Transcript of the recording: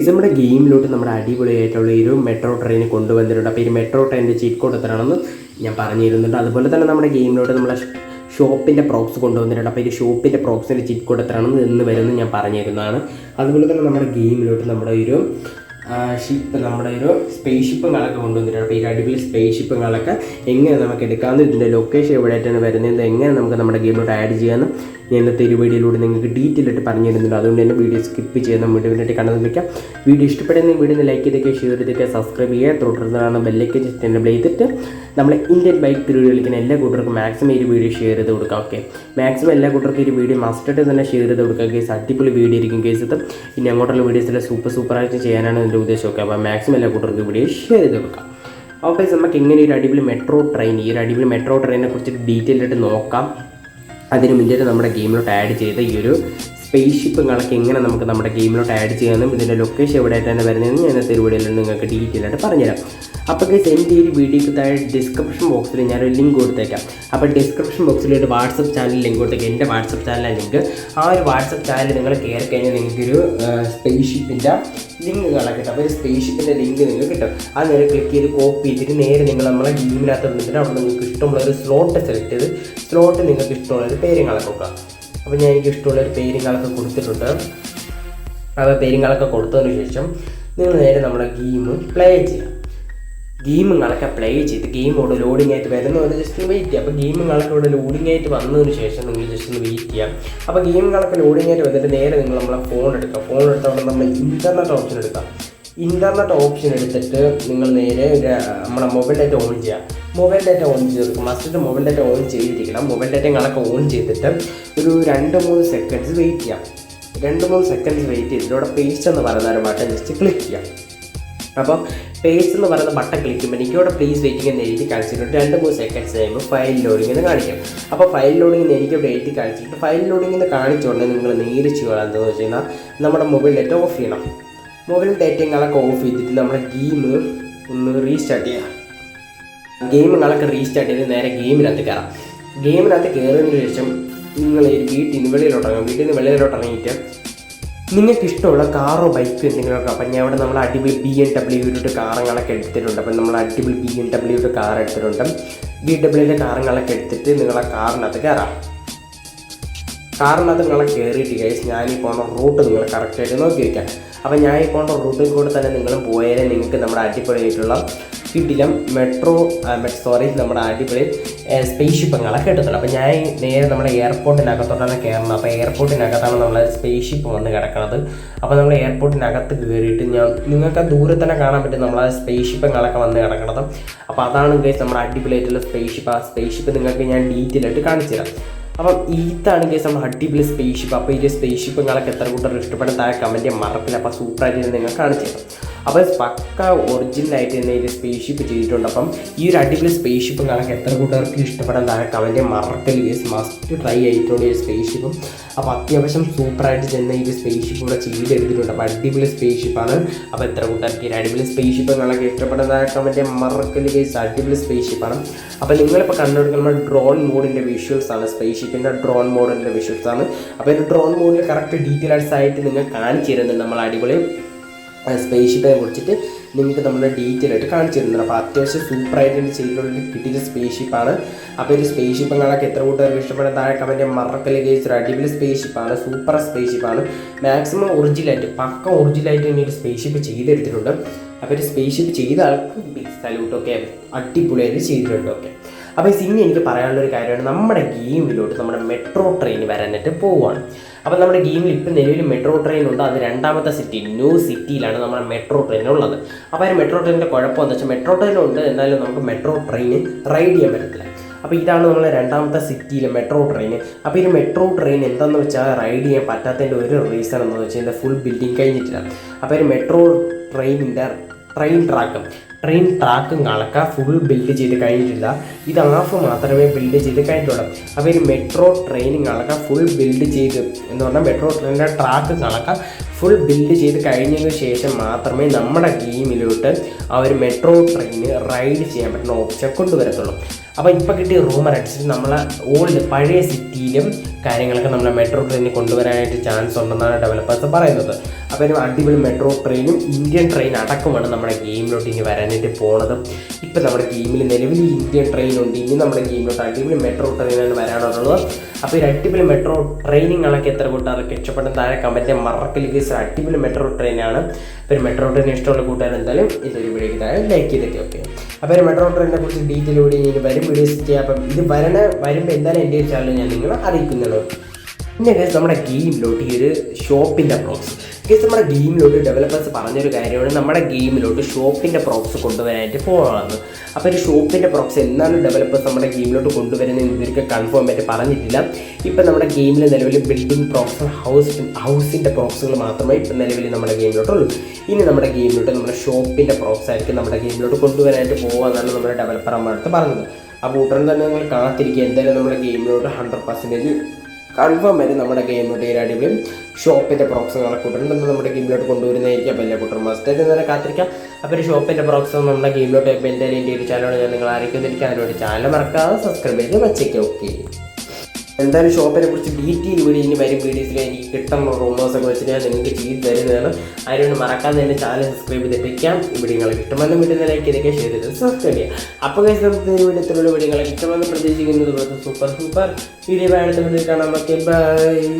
ഇത് നമ്മുടെ ഗെയിമിലോട്ട് നമ്മുടെ അടിപൊളിയായിട്ടുള്ള ഒരു മെട്രോ ട്രെയിൻ കൊണ്ടുവന്നിട്ടുണ്ട്. അപ്പോൾ ഈ മെട്രോ ട്രെയിനിന്റെ ചീറ്റ് കോഡ് എത്രയാണെന്ന് ഞാൻ പറഞ്ഞിരുന്നുണ്ട്. അതുപോലെ തന്നെ നമ്മുടെ ഗെയിമിലോട്ട് നമ്മളെ ഷോപ്പിന്റെ പ്രോപ്സ് കൊണ്ടുവന്നിട്ടുണ്ട്. അപ്പോൾ ഈ ഷോപ്പിന്റെ പ്രോപ്സിന്റെ ചീറ്റ് കോഡ് എത്രയാണെന്ന് എന്ന് വരുന്നത് ഞാൻ പറഞ്ഞിരുന്നതാണ്. അതുപോലെ തന്നെ നമ്മുടെ ഗെയിമിലോട്ട് നമ്മുടെ ഒരു ഷിപ്പ് നമ്മുടെ ഒരു സ്പേസ് ഷിപ്പുകളൊക്കെ കൊണ്ടുവന്നിട്ടുണ്ട്. അപ്പോൾ ഈ അടിപൊളി സ്പേസ് ഷിപ്പുകളൊക്കെ എങ്ങനെ നമുക്ക് എടുക്കാമെന്ന് ഇതിന്റെ ലൊക്കേഷൻ എവിടെയായിട്ടാണ് വരുന്നത് എങ്ങനെ നമുക്ക് നമ്മുടെ ഗെയിമിലോട്ട് ആഡ് ചെയ്യാമെന്ന് ഞാൻ ഇന്നത്തെ ഒരു വീഡിയോയിലൂടെ നിങ്ങൾക്ക് ഡീറ്റെയിൽ ആയിട്ട് പറഞ്ഞു തരുന്നുണ്ട്. അതുകൊണ്ട് തന്നെ വീഡിയോ സ്കിപ്പ് ചെയ്യുന്ന മുഴുവനായിട്ട് കണ്ടു നിൽക്കാം. വീഡിയോ ഇഷ്ടപ്പെടുന്ന വീഡിയോ ലൈക്ക് ചെയ്തൊക്കെ ഷെയർ ചെയ്തൊക്കെ സബ്സ്ക്രൈബ് ചെയ്യുക. ജസ്റ്റ് എന്നെ ചെയ്തിട്ട് നമ്മളെ ഇന്ത്യൻ ബൈക്ക് തിരുവ് കളിക്കുന്ന എല്ലാ കൂട്ടർക്കും മാക്സിമം ഈ വീഡിയോ ഷെയർ ചെയ്ത് കൊടുക്കാം ഓക്കെ മാക്സിമം എല്ലാ കൂട്ടർക്കും ഈ വീഡിയോ മസ്റ്റായിട്ട് തന്നെ ഷെയർ ചെയ്ത് കൊടുക്കുക കേസ് അടിപൊളി വീഡിയോ ഇരിക്കും ഇത് ഇനി അങ്ങോട്ടുള്ള വീഡിയോസിൽ സൂപ്പർ സൂപ്പർ ആയിട്ട് ചെയ്യാനാണ് എന്റെ ഉദ്ദേശം ഒക്കെ അപ്പോൾ മാക്സിമം എല്ലാ കൂട്ടർക്കും വീഡിയോ ഷെയർ ചെയ്ത് കൊടുക്കാം. അപ്പോൾ നമുക്ക് എങ്ങനെ ഒരു അടിപൊളി മെട്രോ ട്രെയിൻ ഈ ഒരു അടിപൊളി മെട്രോ ട്രെയിനെ കുറിച്ചിട്ട് ഡീറ്റെയിൽ ആയിട്ട് നോക്കാം. അതിന് മുന്നേ നമ്മുടെ ഗെയിമിലോട്ട് ആഡ് ചെയ്ത ഈ ഒരു സ്പേസ് ഷിപ്പുകളൊക്കെ എങ്ങനെ നമുക്ക് നമ്മുടെ ഗെയിമിലോട്ട് ആഡ് ചെയ്യാമെന്നും ഇതിന്റെ ലൊക്കേഷൻ എവിടെയായിട്ട് തന്നെ വരുന്നതെന്ന് ഞാൻ ഇന്നത്തെ വീഡിയോയിൽ നിങ്ങൾക്ക് ഡീറ്റെയിൽ ആയിട്ട് പറഞ്ഞുതരാം. അപ്പോൾ ഗൈസ് എന്റെ ഈ വീഡിയോക്ക് താഴെ ഡിസ്ക്രിപ്ഷൻ ബോക്സിൽ ഞാനൊരു ലിങ്ക് കൊടുത്തേക്കാം. അപ്പോൾ ഡിസ്ക്രിപ്ഷൻ ബോക്സിൽ ഒരു വാട്സപ്പ് ചാനൽ ലിങ്ക് കൊടുത്തേക്കാം. എന്റെ വാട്സപ്പ് ചാനലിലെ ലിങ്ക് ആ ഒരു വാട്സപ്പ് ചാനൽ നിങ്ങൾ കയറി കഴിഞ്ഞാൽ നിങ്ങൾക്കൊരു സ്പേസ് ഷിപ്പിന്റെ കാണാൻ കിട്ടും. അപ്പോൾ ഒരു സ്പേസ് ഷിപ്പിന്റെ ലിങ്ക് നിങ്ങൾക്ക് കിട്ടും. അത് നേരെ ക്ലിക്ക് ചെയ്ത് കോപ്പി ചെയ്തിട്ട് നേരെ നിങ്ങൾ നമ്മളെ ഗെയിമിനകത്ത് നിന്നിട്ട് അവിടെ നിങ്ങൾക്ക് ഇഷ്ടമുള്ള ഒരു സ്ലോട്ട് സെലക്ട് ചെയ്ത് സ്ലോട്ട് നിങ്ങൾക്ക് ഇഷ്ടമുള്ള ഒരു പേര് കൊടുക്കുക. അപ്പോൾ ഞാൻ എനിക്ക് ഇഷ്ടമുള്ള ഒരു പേരുകളൊക്കെ കൊടുത്തിട്ടുണ്ട്. ആ പേരുകളൊക്കെ കൊടുത്തതിന് ശേഷം നിങ്ങൾ നേരെ നമ്മുടെ ഗെയിം പ്ലേ ചെയ്യാം ഗെയിമുകളൊക്കെ പ്ലേ ചെയ്ത് ഗെയിം ഇവിടെ ലോഡിംഗ് ആയിട്ട് വരുന്നവർ ജസ്റ്റ് വെയിറ്റ് ചെയ്യുക. അപ്പോൾ ഗെയിമുകളൊക്കെ ഇവിടെ ലോഡിംഗ് ആയിട്ട് വന്നതിന് ശേഷം നിങ്ങൾ ജസ്റ്റ് ഒന്ന് വെയിറ്റ് ചെയ്യാം അപ്പോൾ ഗെയിമുകളൊക്കെ ലോഡിംഗ് ആയിട്ട് വന്നിട്ട് നേരെ നിങ്ങൾ നമ്മളെ ഫോൺ എടുക്കുക. ഫോൺ എടുത്തവിടെ നമ്മൾ ഇന്റർനെറ്റ് ഓപ്ഷൻ എടുക്കാം ഇന്റർനെറ്റ് ഓപ്ഷൻ എടുത്തിട്ട് നിങ്ങൾ നേരെ നമ്മുടെ മൊബൈൽ ഡാറ്റ ഓൺ ചെയ്യുക. മൊബൈൽ ഡാറ്റ ഓൺ ചെയ്ത് മസ്റ്റ് മൊബൈൽ ഡാറ്റ ഓൺ ചെയ്തിരിക്കണം. മൊബൈൽ ഡാറ്റകളൊക്കെ ഓൺ ചെയ്തിട്ട് ഒരു രണ്ട് മൂന്ന് സെക്കൻഡ്സ് വെയിറ്റ് ചെയ്യാം. രണ്ട് മൂന്ന് സെക്കൻഡ്സ് വെയിറ്റ് ചെയ്തിട്ട് പേസ്റ്റ് എന്ന് പറയുന്ന ഒരു ബട്ടൺ ജസ്റ്റ് ക്ലിക്ക് ചെയ്യാം. അപ്പം പേസ്റ്റ് എന്ന് പറയുന്ന ബട്ടൺ ക്ലിക്ക് ചെയ്യുമ്പോൾ എനിക്ക് ഇവിടെ പ്ലീസ് വെയിറ്റിംഗ് എന്ന് എഴുതി കാണിച്ചിട്ടുണ്ട്. രണ്ട് മൂന്ന് സെക്കൻഡ്സ് കഴിയുമ്പോൾ ഫയൽ ലോഡിംഗ് എന്ന് കാണിക്കും. അപ്പോൾ ഫയൽ ലോഡിംഗ് എന്ന് എനിക്ക് ഇവിടെ എഴുതി കാണിച്ചിട്ട് ഫയൽ ലോഡിംഗ് എന്ന് കാണിച്ചുകൊണ്ട് നിങ്ങൾ നേരിച്ച് ചെയ്യുക എന്താണെന്ന് വെച്ച് കഴിഞ്ഞാൽ നമ്മുടെ മൊബൈൽ ഡാറ്റ ഓഫ് ചെയ്യണം. മൊബൈൽ ഡേറ്റിങ്ങളൊക്കെ ഓഫ് ചെയ്തിട്ട് നമ്മുടെ ഗെയിം ഒന്ന് റീസ്റ്റാർട്ട് ചെയ്യാം ഗെയിമുകളൊക്കെ റീസ്റ്റാർട്ട് ചെയ്ത് നേരെ ഗെയിമിനകത്ത് കയറാം. ഗെയിമിനകത്ത് കയറിയതിന് ശേഷം നിങ്ങൾ വീട്ടിൽ നിന്ന് വെളിയിലോട്ട് ഇറങ്ങും വീട്ടിൽ നിന്ന് വെളിയിലോട്ട് ഇറങ്ങിയിട്ട് നിങ്ങൾക്ക് ഇഷ്ടമുള്ള കാറോ ബൈക്കോ എന്തെങ്കിലുമൊക്കെ അപ്പം ഞാൻ ഇവിടെ നമ്മൾ അടിപൊളി ബി എം ഡബ്ല്യൂയുടെ കാറുകളൊക്കെ എടുത്തിട്ടുണ്ട്. അപ്പം നമ്മൾ അടിപൊളി ബി എം ഇട്ട് കാർ എടുത്തിട്ടുണ്ട്. ബി ഡബ്ല്യുവിന്റെ കാറുകളൊക്കെ എടുത്തിട്ട് നിങ്ങൾ ആ കാറിനകത്ത് കയറാം. കാറിനകത്ത് നിങ്ങളെ കയറിയിട്ട് കഴിച്ച് ഈ പോകുന്ന റൂട്ട് നിങ്ങൾ കറക്റ്റായിട്ട് നോക്കി വയ്ക്കാം അപ്പോൾ ഞാൻ ഈ റൂട്ടിൽ കൂടെ തന്നെ നിങ്ങൾ പോയാലേ നിങ്ങൾക്ക് നമ്മുടെ അടിപൊളിയായിട്ടുള്ള കിട്ടിലും മെട്രോ സോറി നമ്മുടെ അടിപൊളി സ്പേസ് ഷിപ്പുകളൊക്കെ കിട്ടത്തുള്ളൂ അപ്പോൾ ഞാൻ നേരെ നമ്മുടെ എയർപോർട്ടിനകത്തോട്ടാണ് കയറുന്നത് അപ്പോൾ എയർപോർട്ടിനകത്താണ് നമ്മളെ സ്പേസ് ഷിപ്പ് വന്ന് കിടക്കുന്നത് അപ്പോൾ നമ്മൾ എയർപോർട്ടിനകത്ത് കയറിയിട്ട് ഞാൻ നിങ്ങൾക്ക് ദൂരെ തന്നെ കാണാൻ പറ്റും നമ്മളെ സ്പേസ് ഷിപ്പുകളൊക്കെ വന്ന് കിടക്കുന്നത് അപ്പോൾ അതാണ് ഗൈസ് നമ്മുടെ അടിപൊളിയായിട്ടുള്ള സ്പേസ് ഷിപ്പ് ആ സ്പേസ് ഷിപ്പ് നിങ്ങൾക്ക് ഞാൻ ഡീറ്റെയിൽ ആയിട്ട് കാണിച്ചു തരാം അപ്പം ഇതാണ് കേസ് നമ്മൾ അടിപൊളി സ്പേസ് ഷിപ്പ് അപ്പോൾ ഈ സ്പേസ് ഷിപ്പ് നിങ്ങളൊക്കെ എത്ര കൂട്ടർ ഇഷ്ടപ്പെടുന്ന താഴെ കമന്റ് മറക്കില്ല. അപ്പോൾ സൂപ്പറായിട്ട് നിങ്ങൾ കാണിച്ചു തരാം അപ്പോൾ പക്ക ഒറിജിനലായിട്ട് തന്നെ ഈ സ്പേസ് ഷിപ്പ് ചെയ്തിട്ടുണ്ട്. അപ്പം ഈ ഒരു അടിപൊളി സ്പേസ് ഷിപ്പ് കാണാൻ എത്ര കൂട്ടുകാർക്ക് ഇഷ്ടപ്പെടാൻ താഴെ കമന്റ് മറക്കൽ കേസ് മസ്റ്റ് ട്രൈ ആയിട്ടുണ്ട് ഈ സ്പേസ് ഷിപ്പും അപ്പോൾ അത്യാവശ്യം സൂപ്പറായിട്ട് ചെന്ന ഈ സ്പേസ് ഷിപ്പ് ഇവിടെ ചെയ്തെടുത്തിട്ടുണ്ട്. അപ്പോൾ അടിപൊളി സ്പേസ് ഷിപ്പാണ് അപ്പോൾ എത്ര കൂട്ടുകാർക്ക് ഈ അടിപൊളി സ്പേസ് ഷിപ്പ് കാണാൻ ഇഷ്ടപ്പെടാൻ താഴെ കമന്റ് മറക്കൽ കേസ് അടിപൊളി സ്പേസ് ഷിപ്പാണ് അപ്പോൾ നിങ്ങളിപ്പോൾ കണ്ടുപിടിക്കുന്ന ഡ്രോൺ മോഡിന്റെ വിഷ്വൽസ് ആണ്. സ്പേസ് ഷിപ്പിന്റെ ഡ്രോൺ മോഡിന്റെ വിഷ്വൽസ് ആണ്. അപ്പോൾ ഇത് ഡ്രോൺ മോഡിൽ കറക്റ്റ് ഡീറ്റെയിൽസ് ആയിട്ട് നിങ്ങൾ കാണിച്ചു തരുന്നുണ്ട്. നമ്മൾ അടിപൊളി സ്പേസ് ഷിപ്പിനെ കുറിച്ചിട്ട് നിങ്ങൾക്ക് നമ്മൾ ഡീറ്റെയിൽ ആയിട്ട് കാണിച്ചു തരുന്നത് അപ്പോൾ അത്യാവശ്യം സൂപ്പറായിട്ട് ചെയ്തിട്ടുള്ള കിട്ടിയ സ്പേസ് ഷിപ്പാണ് അപ്പോൾ ഒരു സ്പേസ് ഷിപ്പ് കാണാൻ എത്ര കൂട്ടുകാർക്ക് ഇഷ്ടപ്പെടുന്ന താഴെ കമന്റ് മറക്കൽ കേസ് ഒരു അടിപൊളി സ്പേസ് ഷിപ്പാണ് സൂപ്പർ സ്പേസ് ഷിപ്പാണ് മാക്സിമം ഒറിജിനലായിട്ട് പക്ക ഒറിജിനലായിട്ട് ഇനി ഒരു സ്പേസ് ഷിപ്പ് ചെയ്തെടുത്തിട്ടുണ്ട്. അപ്പോൾ ഒരു സ്പേസ് ഷിപ്പ് ചെയ്ത ആൾക്ക് ബിഗ് സല്യൂട്ടൊക്കെ അടിപൊളിയായിട്ട് ചെയ്തിട്ടുണ്ട്. ഓക്കെ അപ്പോൾ ഇനി എനിക്ക് പറയാനുള്ള ഒരു കാര്യമാണ്. നമ്മുടെ ഗെയിമിലോട്ട് നമ്മുടെ മെട്രോ ട്രെയിൻ വരാനായിട്ട് പോവുകയാണ് അപ്പോൾ നമ്മുടെ ഗെയിമിൽ ഇപ്പം നിലവിൽ മെട്രോ ട്രെയിൻ ഉണ്ട്. അത് രണ്ടാമത്തെ സിറ്റി ന്യൂ സിറ്റിയിലാണ് നമ്മുടെ മെട്രോ ട്രെയിൻ ഉള്ളത് അപ്പോൾ അതിന് മെട്രോ ട്രെയിനിന്റെ കുഴപ്പം എന്താ വെച്ചാൽ മെട്രോ ട്രെയിൻ ഉണ്ട്. എന്നാലും നമുക്ക് മെട്രോ ട്രെയിൻ റൈഡ് ചെയ്യാൻ പറ്റത്തില്ല. അപ്പോൾ ഇതാണ് നമ്മളെ രണ്ടാമത്തെ സിറ്റിയിലെ മെട്രോ ട്രെയിൻ. അപ്പോൾ ഈ മെട്രോ ട്രെയിൻ എന്താണെന്ന് വെച്ചാൽ റൈഡ് ചെയ്യാൻ പറ്റാത്തതിന്റെ ഒരു റീസൺ എന്താണെന്ന് വെച്ചാൽ ഫുൾ ബിൽഡിംഗ് കഴിഞ്ഞിട്ടില്ല. അപ്പോൾ ഒരു മെട്രോ ട്രെയിനിന്റെ ട്രെയിൻ ട്രാക്കും. ട്രെയിൻ ട്രാക്കും കണക്ക ഫുൾ ബിൽഡ് ചെയ്ത് കഴിഞ്ഞിട്ടില്ല. ഇത് ഹാഫ് മാത്രമേ ബിൽഡ് ചെയ്ത് കഴിഞ്ഞിട്ടുള്ളൂ. അപ്പോൾ ഈ മെട്രോ ട്രെയിൻ കണക്ക ഫുൾ ബിൽഡ് ചെയ്ത് എന്ന് പറഞ്ഞാൽ മെട്രോ ട്രെയിനിന്റെ ട്രാക്ക് കണക്ക ഫുൾ ബിൽഡ് ചെയ്ത് കഴിഞ്ഞതിന് ശേഷം മാത്രമേ നമ്മുടെ ഗെയിമിലോട്ട് ആ ഒരു മെട്രോ ട്രെയിന് റൈഡ് ചെയ്യാൻ പറ്റുന്ന ഓപ്ഷൻ കൊണ്ടുവരത്തുള്ളൂ. അപ്പോൾ ഇപ്പോൾ കിട്ടിയ റൂമർ അനുസരിച്ച് നമ്മളെ ഓൾഡ് പഴയ സിറ്റിയിലും കാര്യങ്ങളൊക്കെ നമ്മളെ മെട്രോ ട്രെയിനിൽ കൊണ്ടുവരാനായിട്ട് ചാൻസ് ഉണ്ടെന്നാണ് ഡെവലപ്പേഴ്സ് പറയുന്നത്. അപ്പോൾ ഒരു അടിപൊളി മെട്രോ ട്രെയിനും ഇന്ത്യൻ ട്രെയിൻ അടക്കമാണ് നമ്മുടെ ഗെയിമിലോട്ട് ഇനി വരാനായിട്ട് പോണത്. ഇപ്പം നമ്മുടെ ഗെയിമിൽ നിലവിൽ ഇന്ത്യൻ ട്രെയിൻ ഉണ്ട്. ഇനി നമ്മുടെ ഗെയിമിലോട്ട് അടിപൊളി മെട്രോ ട്രെയിനാണ് വരാനുള്ളത്. അപ്പോൾ ഒരു അടിപൊളി മെട്രോ ട്രെയിനിങ്ങളൊക്കെ എത്ര കൂട്ടുകാർക്ക് ഇഷ്ടപ്പെട്ട താഴെ കമന്റ് മറക്കൽ കേസ് അടിപൊളി മെട്രോ ട്രെയിനാണ് അപ്പോൾ ഒരു മെട്രോ ട്രെയിൻ ഇഷ്ടമുള്ള കൂട്ടുകാർ എന്തായാലും ഇതൊരു വീഡിയോക്ക് താഴെ ലൈക്ക് ചെയ്തിട്ട് ഓക്കെ അപ്പോൾ ഒരു മെട്രോ ട്രെയിനിനെ കുറിച്ച് ഡീറ്റെയിൽ കൂടി ഇനി വരും. വീഡിയോസ് ചെയ്യാം അപ്പം ഇത് വരണ വരുമ്പോൾ എന്തായാലും എന്റെ ചാനൽ ഞാൻ നിങ്ങളെ അറിയിക്കുന്നതാണ് പിന്നെ നമ്മുടെ ഗെയിമിലോട്ട് ഈ ഒരു ഷോപ്പിന്റെ പ്രോക്സ് ഗൈസ് നമ്മുടെ ഗെയിമിലോട്ട് ഡെവലപ്പേഴ്സ് പറഞ്ഞൊരു കാര്യമാണ്. നമ്മുടെ ഗെയിമിലോട്ട് ഷോപ്പിന്റെ പ്രോക്സ് കൊണ്ടുവരാനായിട്ട് പോകാമെന്ന് അപ്പോൾ ഒരു ഷോപ്പിന്റെ പ്രോക്സ് എന്നാണ് ഡെവലപ്പേഴ്സ് നമ്മുടെ ഗെയിമിലോട്ട് കൊണ്ടുവരുന്നത് ഇവർക്ക് കൺഫേം ആയിട്ട് പറഞ്ഞിട്ടില്ല. ഇപ്പം നമ്മുടെ ഗെയിമിൽ നിലവിൽ ബിൽഡിംഗ് പ്രോക്സ് ഹൗസ് ഹൗസിന്റെ പ്രോക്സുകൾ മാത്രമേ ഇപ്പം നിലവിൽ നമ്മുടെ ഗെയിമിലോട്ടുള്ളൂ ഇനി നമ്മുടെ ഗെയിമിലോട്ട് നമ്മുടെ ഷോപ്പിന്റെ പ്രോക്സ് ആയിരിക്കും നമ്മുടെ ഗെയിമിലോട്ട് കൊണ്ടുവരാനായിട്ട് എന്നാണ് നമ്മുടെ ഡെവലപ്പർ അടുത്ത് പറഞ്ഞത്. അപ്പോൾ ഉടൻ തന്നെ നിങ്ങൾ കാത്തിരിക്കുക. എന്തായാലും നമ്മുടെ ഗെയിമിലോട്ട് ഹൺഡ്രഡ് പെർസെന്റേജ് കൺഫേം വരും നമ്മുടെ ഗെയിമിലോട്ട് ഈ അടിപൊളി ഷോപ്പിന്റെ പ്രോക്സ് ഉടൻ നമ്മൾ നമ്മുടെ ഗെയിമിലോട്ട് കൊണ്ടുവരുന്നതായിരിക്കും. അപ്പോൾ എല്ലാ കൂട്ടർ മസ്റ്റായിട്ട് നേരെ കാത്തിരിക്കാം. അപ്പോൾ ഒരു ഷോപ്പിന്റെ പ്രോക്സ് നമ്മുടെ ഗെയിമിലോട്ട് ഇപ്പോൾ എന്തായാലും എന്റെ ഒരു ചാനലാണ് ഞാൻ നിങ്ങൾ അറിയിക്കുന്നിരിക്കും ഒരു ചാനൽ മറക്കാതെ സബ്സ്ക്രൈബ് ചെയ്ത് വെച്ചേക്കാം. ഓക്കെ എന്തായാലും ഷോപ്പിനെ കുറിച്ച് ഡീറ്റെയിൽ വീഡിയോ ഇനി വരും വീഡിയോസിൽ എനിക്ക് കിട്ടുന്ന റൂമേഴ്സ് ഒക്കെ വെച്ചിട്ട് ഞാൻ നിങ്ങൾക്ക് ചെയ്ത് തരുന്നതാണ്. അതിനോട് മറക്കാതെ എന്റെ ചാനൽ സബ്സ്ക്രൈബ് ചെയ്തിട്ടേക്കാം ഇവിടെ നിങ്ങൾക്ക് ഇഷ്ടമെന്ന് വീഡിയോ ലൈക്ക് ഷെയർ ചെയ്ത് സബ്സ്ക്രൈബ് ചെയ്യാം അപ്പോൾ കഴിച്ച് നമുക്ക് വീഡിയോ ഇത്രയുള്ള വീഡിയോ ഇഷ്ടമെന്ന് പ്രതീക്ഷിക്കുന്നത് സൂപ്പർ സൂപ്പർ വീഡിയോ അടുത്ത വീഡിയോ കാണാം ഓക്കെ ബൈ